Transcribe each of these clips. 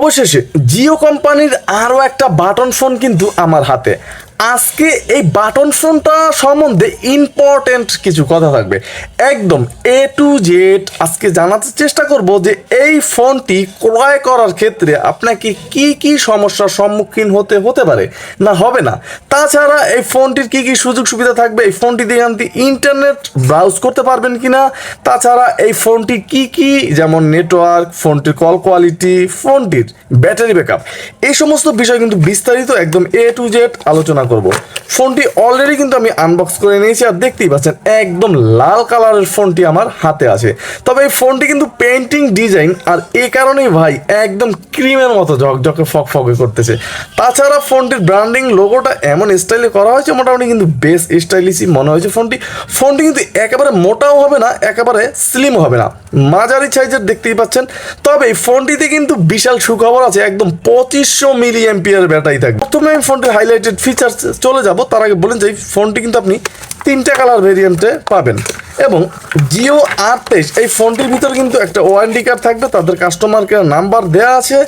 অবশেষে জিও কোম্পানির আরও একটা বাটন ফোন কিন্তু আমার হাতে। আজকে এই বাটন ফোনটা সম্বন্ধে ইম্পর্টেন্ট কিছু কথা থাকবে। একদম এ টু জেড আজকে জানাতে চেষ্টা করব যে এই ফোনটি ক্রয় করার ক্ষেত্রে আপনাকে কি কি সমস্যার সম্মুখীন হতে হতে পারে, না হবে না। তাছাড়া এই ফোনটির কি কি সুযোগ সুবিধা থাকবে, এই ফোনটি দিয়ে আপনি ইন্টারনেট ব্রাউজ করতে পারবেন কিনা? তাছাড়া এই ফোনটি কি কি, যেমন নেটওয়ার্ক ফোনটির কল কোয়ালিটি ফোনটির ব্যাটারি ব্যাকআপ এই সমস্ত বিষয় কিন্তু বিস্তারিত একদম এ টু জেড আলোচনা করব। ফোনটি অলরেডি কিন্তু আমি আনবক্স করে নিয়েছি আর দেখতেই পাচ্ছেন একদম লাল কালারের ফোনটি আমার হাতে আছে। তবে এই ফোনটি কিন্তু পেন্টিং ডিজাইন আর এই কারণেই ভাই একদম ক্রিমের মতো ঝকঝকে, ফকফকে করতেছে। তাছাড়া ফোনটির ব্র্যান্ডিং লোগোটা এমন স্টাইলে করা হয়েছে, মোটামুটি কিন্তু বেশ স্টাইলিশই মনে হয়েছে ফোনটি। ফোনটি কিন্তু একেবারে মোটাও হবে না, একেবারে স্লিম হবে না। মাঝারি সাইজের দেখতেই পাচ্ছেন। তবে এই ফোনটিতে কিন্তু বিশাল সুখবর আছে, একদম পঁচিশশো মিলি এমপিয়ার ব্যাটারি থাকবে। প্রথমে আমি ফোনটির হাইলাইটেড ফিচার চলে যাব তার আগে বলেন যে এই ফোনটি কিন্তু আপনি তিনটা কালার ভেরিয়েন্টে পাবেন। এবং জিও আর তেইশ এই ফোনটির ভিতরে কিন্তু একটা ওয়ারেন্টি কার্ড থাকবে, তাদের কাস্টমার কেয়ার নাম্বার দেওয়া আছে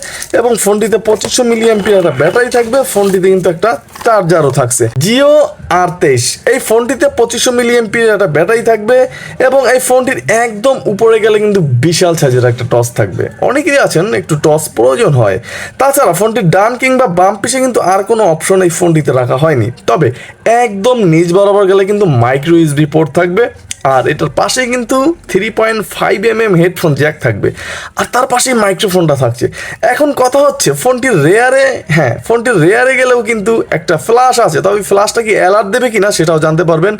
এবং ফোনটিতে পঁচিশশো মিলি এমপিয়ার ব্যাটারি থাকবে, ফোনটিতে কিন্তু একটা চার্জারও থাকছে। জিও আর তেইশ এই ফোনটিতে পঁচিশশো মিলি এমপিয়ার একটা ব্যাটারি থাকবে এবং এই ফোনটির একদম উপরে গেলে কিন্তু বিশাল সাইজের একটা টস থাকবে। অনেকেই আছেন, একটু টস প্রয়োজন হয়। তাছাড়া ফোনটির ডান কিংবা বাম পিসে কিন্তু আর কোনো অপশন এই ফোনটিতে রাখা হয়নি। তবে একদম নিচ বরাবর গেলে কিন্তু মাইক্রো ইউএসবি পোর্ট থাকবে। আর এটার পাশে কিন্তু three point five M M headphone jack থাকবে। আর তার পাশেই মাইক্রোফোনটা থাকছে। এখন কথা হচ্ছে ফোনটির রেয়ারে হ্যাঁ ফোনটির রেয়ারে গেলেও কিন্তু একটা ফ্ল্যাশ আছে। তবে ফ্ল্যাশটা কি অ্যালার্ট দেবে কিনা সেটাও জানতে পারবেন।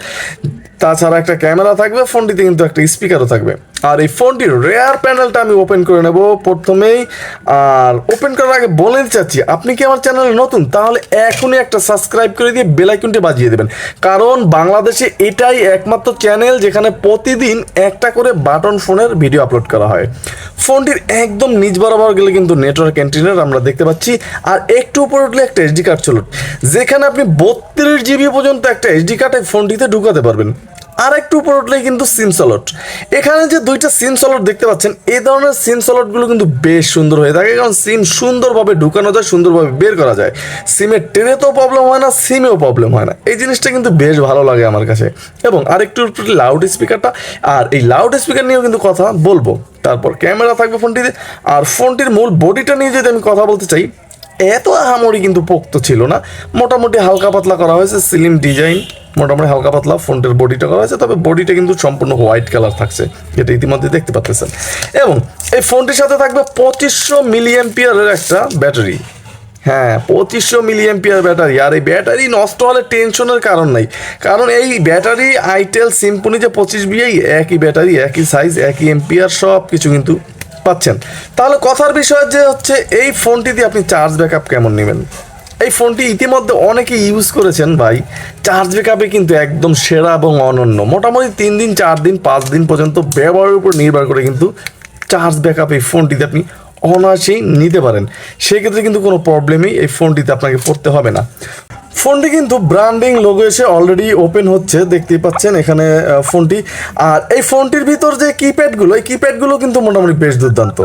তাছাড়া একটা ক্যামেরা থাকবে ফোনটিতে কিন্তু একটা স্পিকারও থাকবে। আর এই ফোনটির রেয়ার প্যানেলটা আমি ওপেন করে নেব প্রথমেই। আর ওপেন করার আগে বলে চাচ্ছি, আপনি কি আমার চ্যানেলে নতুন? তাহলে এখনই একটা সাবস্ক্রাইব করে দিয়ে বেলাইকনটি বাজিয়ে দেবেন। কারণ বাংলাদেশে এটাই একমাত্র চ্যানেল যেখানে প্রতিদিন একটা করে বাটন ফোনের ভিডিও আপলোড করা হয়। ফোনটির একদম নিজ বরাবর গেলে কিন্তু নেটওয়ার্ক অ্যান্টিনার আমরা দেখতে পাচ্ছি। আর একটু উপরে উঠলে একটা এসডি কার্ড চলুন। যেখানে আপনি বত্রিশ জিবি পর্যন্ত একটা এসডি কার্ড ফোনটিতে ঢুকাতে পারবেন। আর একটু উপর উঠলেই কিন্তু সিম সলট। এখানে যে দুইটা সিম সলট দেখতে পাচ্ছেন, এই ধরনের সিম সলটগুলো কিন্তু বেশ সুন্দর হয়ে থাকে, কারণ সিম সুন্দরভাবে ঢুকানো যায়, সুন্দরভাবে বের করা যায়। সিমের ট্রেনেতেও প্রবলেম হয় না, সিমেও প্রবলেম হয় না। এই জিনিসটা কিন্তু বেশ ভালো লাগে আমার কাছে। এবং আরেকটু লাউড স্পিকারটা আর এই লাউড স্পিকার নিয়েও কিন্তু কথা বলব। তারপর ক্যামেরা থাকবে ফোনটিতে, আর ফোনটির মূল বডিটা নিয়ে যদি আমি কথা বলতে চাই, এত আহামরি কিন্তু পোক্ত ছিল না। মোটামুটি হালকা পাতলা করা হয়েছে সিলিম ডিজাইন মোটামুটি হালকা পাতলা ফোনটির বডিটা করা হয়েছে, তবে বডিটা কিন্তু সম্পূর্ণ হোয়াইট কালার থাকছে, যেটা ইতিমধ্যে দেখতে পাচ্ছেন। এবং এই ফোনটির সাথে থাকবে পঁচিশশো মিলিয়ন পিয়ারের একটা ব্যাটারি হ্যাঁ পঁচিশশো মিলিয়ন পিয়ার ব্যাটারি আর এই ব্যাটারি নষ্ট হলে টেনশনের কারণ নাই। কারণ এই ব্যাটারি আইটেল সিম্পনি যে পঁচিশ বিআই একই ব্যাটারি একই সাইজ একই এমপিআর সব কিছু কিন্তু পাচ্ছেন। তাহলে কথার বিষয় যে হচ্ছে, এই ফোনটি দিয়ে আপনি চার্জ ব্যাকআপ কেমন নেবেন? এই ফোনটি ইতিমধ্যে অনেকে ইউজ করেছেন ভাই। চার্জ ব্যাকআপে কিন্তু একদম সেরা এবং অনন্য। মোটামুটি তিন দিন, চার দিন, পাঁচ দিন পর্যন্ত ব্যবহারের উপর নির্ভর করে কিন্তু চার্জ ব্যাকআপ এই ফোনটিতে আপনি অনায়াসেই নিতে পারেন। সেক্ষেত্রে কিন্তু কোনো প্রবলেমই এই ফোনটিতে আপনাকে পড়তে হবে না। ফোনটি কিন্তু ব্র্যান্ডিং লোগো এসে অলরেডি ওপেন হচ্ছে, দেখতেই পাচ্ছেন এখানে ফোনটি। আর এই ফোনটির ভিতর যে কিপ্যাডগুলো এই কিপ্যাডগুলো কিন্তু মোটামুটি বেশ দুর্দান্ত।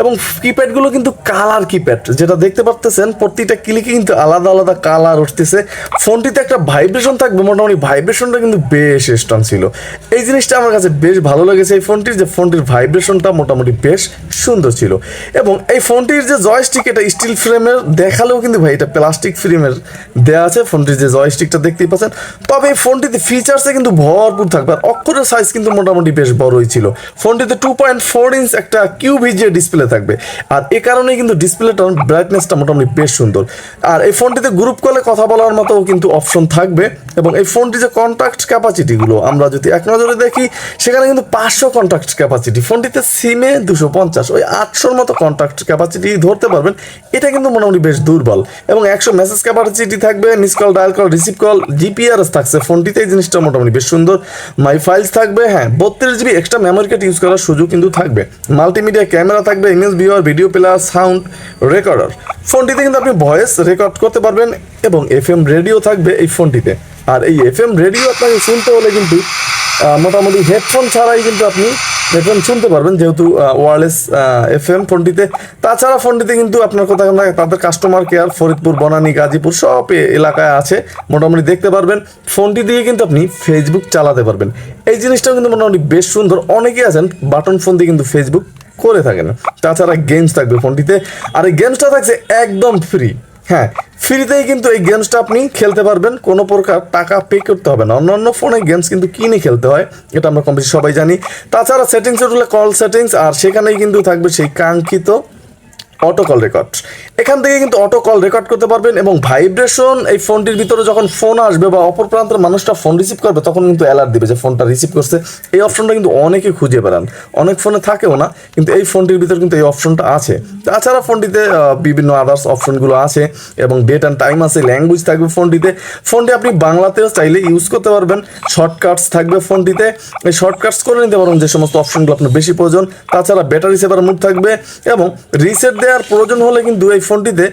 এবং কিপ্যাডগুলো কিন্তু কালার কিপ্যাড যেটা দেখতে পাচ্তেছেন প্রতিটা ক্লিকে কিন্তু আলাদা আলাদা কালার উঠতেছে। ফোনটিতে একটা ভাইব্রেশন থাকবে, মোটামুটি ভাইব্রেশনটা কিন্তু বেশ স্ট্রং ছিল। এই জিনিসটা আমার কাছে বেশ ভালো লেগেছে এই ফোনটির, যে ফোনটির ভাইব্রেশনটা মোটামুটি বেশ সুন্দর ছিল। এবং এই ফোনটির যে জয়স্টিক এটা স্টিল ফ্রেমের দেখালেও কিন্তু ভাই, এটা প্লাস্টিক ফ্রেমের দেওয়া আছে ফোনটির যে জয়স্টিকটা দেখতেই পাচ্ছেন। তবে এই ফোনটিতে ফিচার্সে কিন্তু ভরপুর থাকবে। আর অক্ষরের সাইজ কিন্তু মোটামুটি বেশ বড়ই ছিল। ফোনটিতে টু পয়েন্ট ফোর ইঞ্চ একটা কিউ ভিজিএ ডিসপ্লে থাকবে। আর এ কারণেই কিন্তু ডিসপ্লেটার ব্রাইটনেসটা মোটামুটি বেশ সুন্দর। আর এই ফোনটিতে গ্রুপ কলে কথা বলার মতো কিন্তু অপশন থাকবে। এবং এই ফোনটি যে কন্ট্যাক্ট ক্যাপাসিটিগুলো আমরা যদি এক নজরে দেখি, সেখানে কিন্তু পাঁচশো কন্ট্যাক্ট ক্যাপাসিটি ফোনটিতে সিমে দুশো পঞ্চাশ, ওই আটশোর মতো কন্ট্যাক্ট ক্যাপাসিটি ধরতে পারবেন। এটা কিন্তু মোটামুটি বেশ দুর্বল। এবং একশো মেসেজ ক্যাপাসিটি থাকবে miss call dial call receive call GPRS থাকছে, ফোনটিতে এই জিনিসটা মোটামুটি বেশ সুন্দর। মাই ফাইলস থাকবে হ্যাঁ বত্রিশ GB extra memory card use করার সুযোগ কিন্তু থাকবে। মাল্টিমিডিয়া ক্যামেরা থাকবে image viewer video player sound recorder ফোনটিতে কিন্তু আপনি ভয়েস রেকর্ড করতে পারবেন এবং এফ এম রেডিও থাকবে এই ফোনটিতে। আর এই এফ এম রেডিও আপনাকে শুনতে হলে কিন্তু মোটামুটি হেডফোন ছাড়াই কিন্তু আপনি দেখবেন শুনতে পারবেন, যেহেতু ওয়ারলেস এফ এম ফোনটিতে। তাছাড়া ফোনটিতে কিন্তু আপনার কথা তাদের কাস্টমার কেয়ার ফরিদপুর, বনানী, গাজীপুর, সব এলাকায় আছে। মোটামুটি দেখতে পারবেন, ফোনটি দিয়ে কিন্তু আপনি ফেসবুক চালাতে পারবেন। এই জিনিসটাও কিন্তু মোটামুটি বেশ সুন্দর। অনেকেই আছেন বাটন ফোন দিয়ে কিন্তু ফেসবুক করে থাকেন। তাছাড়া গেমস থাকবে ফোনটিতে। আর এই গেমসটা থাকছে একদম ফ্রি হ্যাঁ ফ্রিতেই কিন্তু এই গেমসটা আপনি খেলতে পারবেন। কোনো প্রকার টাকা পে করতে হবে না। অন্যান্য ফোনে গেমস কিন্তু কিনে খেলতে হয়, এটা আমরা কম বেশি সবাই জানি। তাছাড়া সেটিংস কল সেটিংস আর সেখানেই কিন্তু থাকবে সেই কাঙ্ক্ষিত অটো কল রেকর্ড এখান থেকে কিন্তু অটো কল রেকর্ড করতে পারবেন এবং ভাইব্রেশন এই ফোনটির ভিতরে যখন ফোন আসবে বা অপর প্রান্তের মানুষটা ফোন রিসিভ করবে, তখন কিন্তু অ্যালার্ট দিবে যে ফোনটা রিসিভ করছে। এই অপশনটা কিন্তু অনেকে খুঁজে বেড়ান। অনেক ফোনে থাকেও না, কিন্তু এই ফোনটির ভিতরে কিন্তু এই অপশনটা আছে। তাছাড়া ফোনটিতে বিভিন্ন আদার্স অপশনগুলো আছে এবং ডেট অ্যান্ড টাইম আছে ল্যাঙ্গুয়েজ থাকবে ফোনটিতে ফোনটি আপনি বাংলাতেও চাইলে ইউজ করতে পারবেন। শর্টকাটস থাকবে ফোনটিতে এই শর্টকাটস করে নিতে পারবেন যে সমস্ত অপশনগুলো আপনার বেশি প্রয়োজন। তাছাড়া ব্যাটারি সেভার মুড থাকবে এবং রিসেট দেওয়ার প্রয়োজন হলে কিন্তু এই ফোনটিতে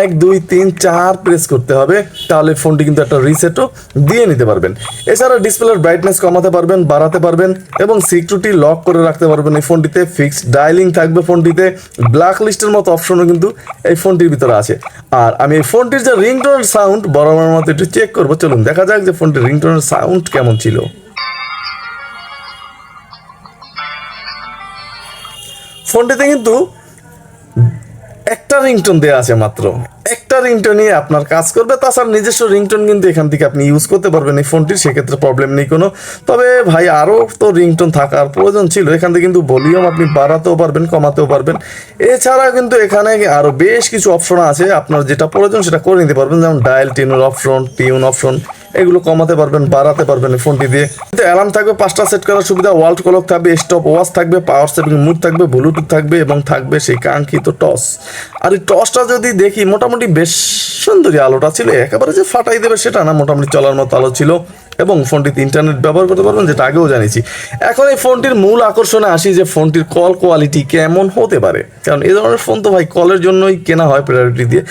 এক, দুই, তিন, চার প্রেস করতে হবে। তাহলে ফোনটি কিন্তু একটা রিসেটও দিয়ে নিতে পারবেন। এছাড়া ডিসপ্লের ব্রাইটনেস কমাতে পারবেন, বাড়াতে পারবেন এবং সিকিউরিটি লক করে রাখতে পারবেন এই ফোনটিতে। ফিক্সড ডায়ালিং থাকবে ফোনটিতে। ব্ল্যাক লিস্টের মতো অপশনও কিন্তু এই ফোনটির ভিতরে আছে। আর আমি এই ফোনটির যে রিংটোনের সাউন্ড বরাবর মতো একটু চেক করব। চলুন, দেখা যাক যে ফোনটির রিংটোনের সাউন্ড কেমন ছিল। ফোনটিতে কিন্তু একটা রিংটোন দেওয়া আছে মাত্র। একটা রিংটোনই আপনার কাজ করবে, তাছাড়া নিজস্ব রিংটোন কিন্তু এখান থেকে আপনি ইউজ করতে পারবেন। এই ফোনটির সেক্ষেত্রে প্রবলেম নেই কোনো। তবে ভাই আরও তো রিংটোন থাকার প্রয়োজন ছিল। এখান থেকে কিন্তু ভলিউম আপনি বাড়াতেও পারবেন, কমাতেও পারবেন। এছাড়া কিন্তু এখানে আরও বেশ কিছু অপশন আছে। আপনার যেটা প্রয়োজন সেটা করে নিতে পারবেন। যেমন ডায়াল টিউনের অপশন টিউন অপশন এগুলো কমাতে পারবেন, বাড়াতে পারবেন ফোনটি দিয়ে। কিন্তু অ্যালার্ম থাকবে, পাঁচটা সেট করার সুবিধা ওয়ার্ল্ড কলক থাকবে স্টপ ওয়াচ থাকবে পাওয়ার সেভিং মুড থাকবে ব্লুটুথ থাকবে এবং থাকবে সেই কাঙ্ক্ষিত টস আর এই টসটা যদি দেখি, মোটামুটি বেশ সুন্দরী আলোটা ছিল, একেবারে যে ফাটাই দেবে সেটা না, মোটামুটি চলার মতো আলো ছিল। এবং ফোনটিতে ইন্টারনেট ব্যবহার করতে পারবেন, যেটা আগেও জানিয়েছি। এখন এই ফোনটির মূল আকর্ষণে আসি যে ফোনটির কল কোয়ালিটি কেমন হতে পারে। কারণ এই ধরনের ফোন তো ভাই কলের জন্যই কেনা হয় প্রায়োরিটি দিয়ে।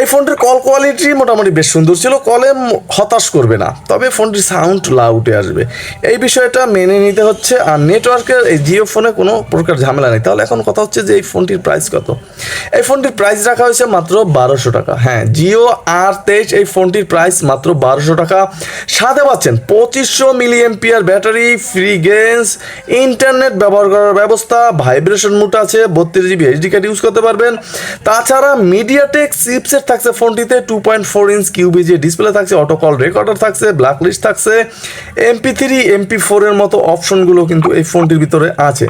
এই ফোনটির কল কোয়ালিটি মোটামুটি বেশ সুন্দর ছিল কলে হতাশ করবে না, তবে ফোনটির সাউন্ড লাউটে আসবে। এই বিষয়টা মেনে নিতে হচ্ছে, আর নেটওয়ার্কের এই জিও ফোনে কোনো প্রকার ঝামেলা নেই। তাহলে এখন কথা হচ্ছে যে এই ফোনটির প্রাইস কত? এই ফোনটির প্রাইস রাখা হয়েছে মাত্র বারোশো টাকা। হ্যাঁ জিও আর তেইশ, এই ফোনটির প্রাইস মাত্র বারোশো টাকা। সাথে পাচ্ছেন পঁচিশশো milliampere battery free games internet ব্যবহার করার ব্যবস্থা ভাইব্রেশন মুট আছে, বত্রিশ জিবি এইচডি কার্ড ইউজ করতে পারবেন। তাছাড়া মিডিয়াটেক চিপসেট থাকছে ফোনটিতে two point four inch QVGA display থাকছে অটো কল রেকর্ডার থাকছে। ব্ল্যাকলিস্ট থাকছে এমপি থ্রি এমপি ফোরের মতো অপশনগুলো কিন্তু এই ফোনটির ভিতরে আছে।